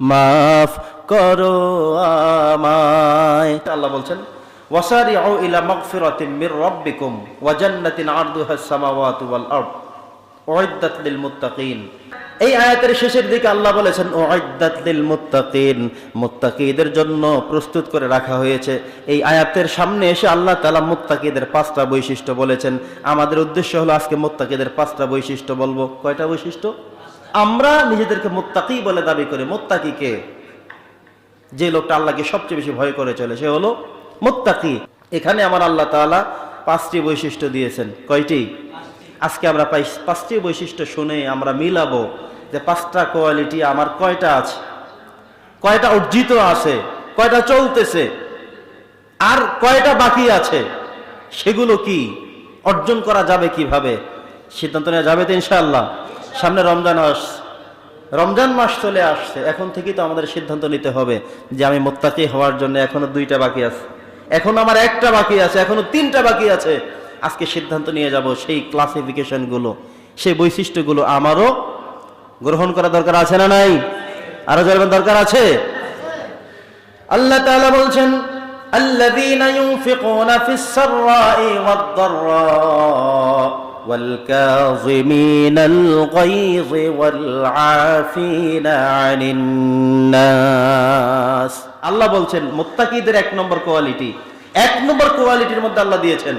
মাফ করো আমায়। আল্লাহ বলছেন, ওয়াসারিউ ইলা মাগফিরাতিন মির রাব্বিকুম ওয়া জান্নাতিন আরদুহা সামাওয়াতু ওয়াল আরদ, উইদ্দাত লিল মুত্তাকিন। এই আয়াতের শেষের দিকে আল্লাহ বলেছেন, উইদ্দাত লিল মুত্তাকিন, মুত্তাকিদের জন্য প্রস্তুত করে রাখা হয়েছে। এই আয়াতের সামনে এসে আল্লাহ তাআলা মুত্তাকিদের পাঁচটা বৈশিষ্ট্য বলেছেন। আমাদের উদ্দেশ্য হলো আজকে মুত্তাকিদের পাঁচটা বৈশিষ্ট্য বলব। কয়টা বৈশিষ্ট্য? আমরা নিজেদেরকে মোত্তাকি বলে দাবি করি। মোত্তাকি কে? যে লোকটা আল্লাহকে সবচেয়ে বেশি ভয় করে চলে, সে হলো মোত্তাকি। এখানে আমার আল্লাহ তাআলা পাঁচটি বৈশিষ্ট্য দিয়েছেন। কয়টি? আজকে আমরা পাঁচটি বৈশিষ্ট্য শুনে আমরা মিলাবো যে পাঁচটা কোয়ালিটি আমার কয়টা আছে, কয়টা অর্জিত আছে, কয়টা চলতেছে, আর কয়টা বাকি আছে, সেগুলো কি অর্জন করা যাবে কীভাবে? সিদ্ধান্ত নেওয়া যাবে তো ইনশাআল্লাহ। সামনে রমজান মাস রমজান মাস চলে আসছে এখন থেকেই তো আমাদের সিদ্ধান্ত নিতে হবে যে আমি মোত্তাকি হওয়ার জন্য এখনো দুইটা বাকি আছে এখন আমার একটা বাকি আছে এখনো তিনটা বাকি আছে আজকে সিদ্ধান্ত নিয়ে যাব সেই ক্লাসিফিকেশন গুলো সেই বৈশিষ্ট্যগুলো আমারও গ্রহণ করা দরকার আছে না নাই আরো যাবেন দরকার আছে আল্লাহ তাআলা বলছেন الذين ينفقون في السراء والضراء والكاظمين الغيظ والعافين عن الناس আল্লাহ বলছেন মুত্তাকিদের এক নম্বর কোয়ালিটি এক নম্বর কোয়ালিটির মধ্যে আল্লাহ দিয়েছেন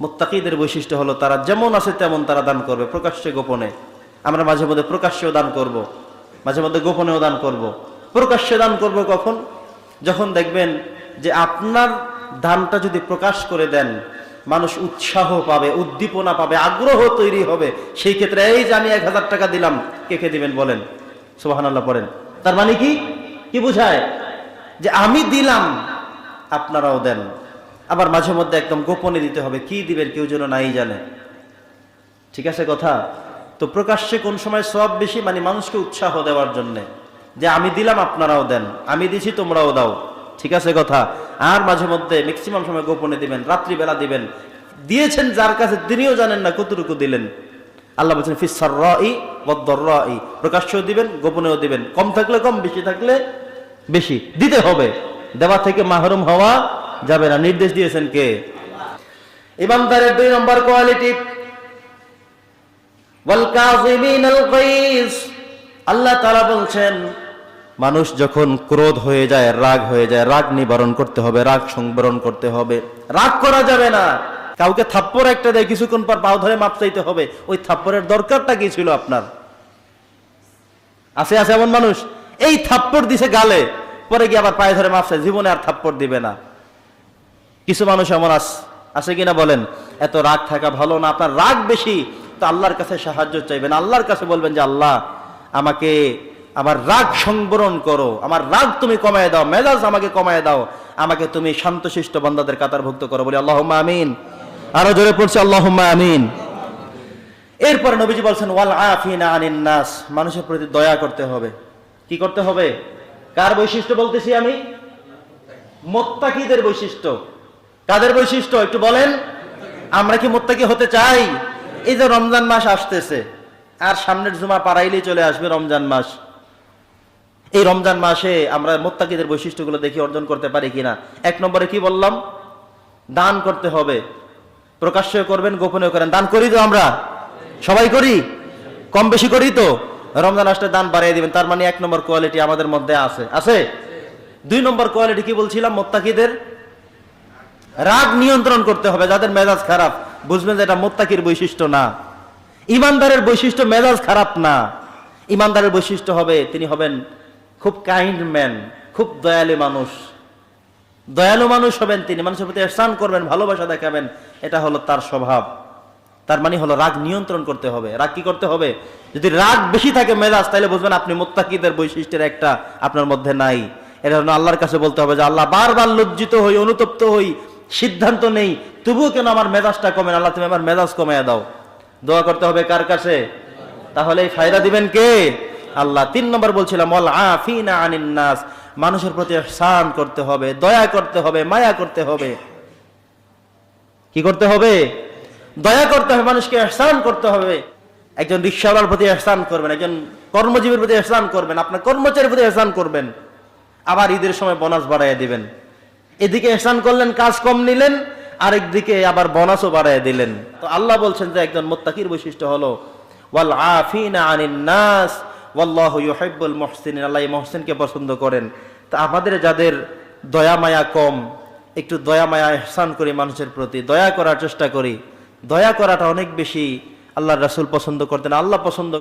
মুত্তাকিদের বৈশিষ্ট্য হলো তারা যেমন আছে তেমন তারা দান করবে প্রকাশ্যে গোপনে আমরা মাঝে মধ্যে প্রকাশ্যেও দান করব। মাঝে মধ্যে গোপনেও দান করব। প্রকাশ্যে দান করব কখন যখন দেখবেন যে আপনার দানটা যদি প্রকাশ করে দেন মানুষ উৎসাহ পাবে, উদ্দীপনা পাবে, আগ্রহ তৈরি হবে। সেই ক্ষেত্রে এই যে আমি এক হাজার টাকা দিলাম, কে কে দিবেন বলেন? সুবাহান আল্লাহ পড়েন। তার মানে কি? কি বুঝায়? যে আমি দিলাম, আপনারাও দেন। আবার মাঝে মধ্যে একদম গোপনে দিতে হবে, কি দিবেন কেউ যেন নাই জানে। ঠিক আছে কথা? তো প্রকাশ্যে কোন সময় সব বেশি? মানে মানুষকে উৎসাহ দেওয়ার জন্য। যে আমি দিলাম, আপনারাও দেন। আমি দিছি, তোমরাও দাও। ঠিক আছে কথা? আর মাঝে মধ্যে ম্যাক্সিমাম সময় গোপনে দিবেন, রাত্রিবেলা দিবেন। দিয়েছেন যার কাছে, তিনিও জানেন না, কতটুকু দিলেন। আল্লাহ বলছেন ফিসার ই ই প্রকাশ্যও দিবেন, গোপনেও দিবেন। কম থাকলে কম, বেশি থাকলে বেশি। দিতে হবে। দেওয়া থেকে মাহরুম হওয়া যাবে না। নির্দেশ দিয়েছেন কে? ইমানদারের দুই নম্বর কোয়ালিটি। আল্লাহ তারা বলছেন মানুষ যখন ক্রোধ হয়ে যায়, রাগ হয়ে যায়, রাগ নিবারণ করতে হবে, রাগ সংবরণ করতে হবে। রাগ করা যাবে না। কাউকে থাপ্পড় একটা দেয়, কিছুক্ষণ পর পাও ধরে মাপ চাইতে হবে। ওই থাপ্পড়ের দরকারটা কি ছিল আপনার? আছে আছে এমন মানুষ? এই থাপ্পড় দিছে গালে, পরে গিয়ে আবার পায়ে ধরে মাপ চায়, জীবনে আর থাপ্পড় দিবে না। কিছু মানুষ এমন আস, আছে কিনা বলেন? এত রাগ থাকা ভালো না, আপনার রাগ বেশি, তো আল্লাহর কাছে সাহায্য চাইবেন। আল্লাহর কাছে বলবেন যে, আল্লাহ, আমাকে আমার রাগ সংবরণ করো, আমার রাগ তুমি কমায় দাও, মেজাজ আমাকে কমায় দাও, আমাকে তুমি শান্তশিষ্ট বান্দাদের কাতারভুক্ত করো বলি আল্লাহ আমিন। আরও জোরে পড়ছে আল্লাহ আমিন। এরপরে নবীজি বলছেন, ওয়াল আফিনা আনিন নাস মানুষের প্রতি দয়া করতে হবে। কি করতে হবে? কার বৈশিষ্ট্য বলতেছি আমি? মোত্তাকিদের বৈশিষ্ট্য। কাদের বৈশিষ্ট্য একটু বলেন? আমরা কি মোত্তাকি হতে চাই? এই যে রমজান মাস আসতেছে, আর সামনের জুমা পাড়াইলেই চলে আসবে রমজান মাস। এই রমজান মাসে আমরা মোত্তাকিদের বৈশিষ্ট্যগুলো দেখি অর্জন করতে পারি কিনা? এক নম্বরে কি বললাম? দান করতে হবে। প্রকাশ্য করবেন গোপনে করেন। দান করি তো আমরা? সবাই করি? কম বেশি করি তো? রমজান আসলে দান বাড়িয়ে দিবেন, তার মানে এক নম্বর কোয়ালিটি আমাদের মধ্যে আছে। আছে? দুই নম্বর কোয়ালিটি কি বলছিলাম? মোত্তাকিদের? রাগ নিয়ন্ত্রণ করতে হবে, যাদের মেজাজ খারাপ। বুঝবেন যে এটা মোত্তাকির বৈশিষ্ট্য না। ইমানদারের বৈশিষ্ট্য মেজাজ খারাপ না। ইমানদারের বৈশিষ্ট্য হবে, তিনি হবেন খুব কাইন্ড ম্যান খুব দয়ালু মানুষ। দয়ালু মানুষ হবেন তিনি, মানুষের প্রতি স্নান করবেন, ভালোবাসা দেখাবেন, এটা হলো তার স্বভাব। তার মানে হলো রাগ নিয়ন্ত্রণ করতে হবে। রাগ কি করতে হবে? যদি রাগ বেশি থাকে মেজাজ তাহলে বুঝবেন আপনি মোত্তাকিদের বৈশিষ্ট্যের একটা আপনার মধ্যে নাই। এটা জন্য আল্লাহর কাছে বলতে হবে যে, আল্লাহ, বারবার লজ্জিত হই, অনুতপ্ত হই, সিদ্ধান্ত নেই, তবুও কেন আমার মেজাজটা কমে আল্লাহ, তুমি আমার মেজাজ কমিয়ে দাও। দোয়া করতে হবে কার কাছে? তাহলে এই ফায়দা দিবেন কে? আল্লাহ তিন নম্বর বলছিলাম নাস। মানুষের প্রতি সান করতে হবে, দয়া করতে হবে, মায়া করতে হবে। কি করতে হবে? দয়া করতে হবে, মানুষকে এহসান করতে হবে। একজন রিক্সাওয়ালার প্রতি এহসান করবেন, একজন কর্মজীবীর প্রতি এহসান করবেন, আপনার কর্মচারীর প্রতি এহসান করবেন। আবার ঈদের সময় বোনাস বাড়াইয়া দিবেন। এদিকে এহসান করলেন, কাজ কম নিলেন আরেক দিকে আবার বোনাসও বাড়াইয়া দিলেন। তো আল্লাহ বলছেন যে একজন মোত্তাকির বৈশিষ্ট্য হলো, ওয়াল আফিনা আনিন নাস। মুহসিনিন, আল্লাহ মহসিনকে পছন্দ করেন। তা আমাদের যাদের দয়া মায়া কম, একটু দয়া মায়া এহসান করি মানুষের প্রতি, দয়া করার চেষ্টা করি। দয়া করাটা অনেক বেশি আল্লাহ রাসুল পছন্দ করতেন, আল্লাহ পছন্দ